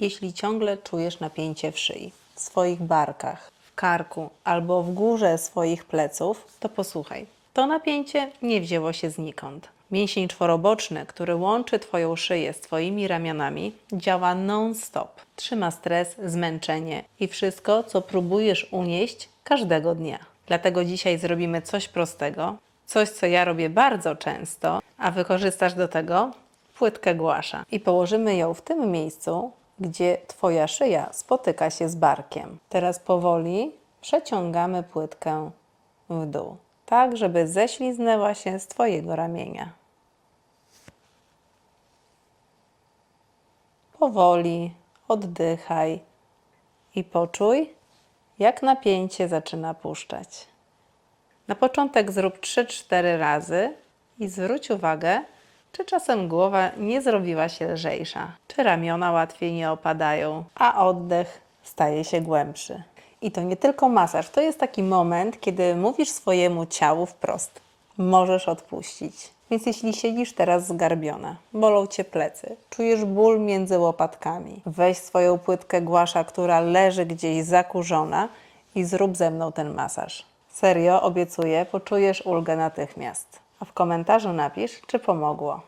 Jeśli ciągle czujesz napięcie w szyi, w swoich barkach, w karku albo w górze swoich pleców, to posłuchaj. To napięcie nie wzięło się znikąd. Mięsień czworoboczny, który łączy Twoją szyję z Twoimi ramionami, działa non-stop. Trzyma stres, zmęczenie i wszystko, co próbujesz unieść każdego dnia. Dlatego dzisiaj zrobimy coś prostego, coś, co ja robię bardzo często, a wykorzystasz do tego płytkę głasza. I położymy ją w tym miejscu, gdzie Twoja szyja spotyka się z barkiem. Teraz powoli przeciągamy płytkę w dół, tak żeby ześliznęła się z Twojego ramienia. Powoli oddychaj i poczuj, jak napięcie zaczyna puszczać. Na początek zrób 3-4 razy i zwróć uwagę, czy czasem głowa nie zrobiła się lżejsza, czy ramiona łatwiej nie opadają, a oddech staje się głębszy. I to nie tylko masaż, to jest taki moment, kiedy mówisz swojemu ciału wprost: możesz odpuścić. Więc jeśli siedzisz teraz zgarbiona, bolą cię plecy, czujesz ból między łopatkami, weź swoją płytkę głasza, która leży gdzieś zakurzona i zrób ze mną ten masaż. Serio, obiecuję, poczujesz ulgę natychmiast. A w komentarzu napisz, czy pomogło.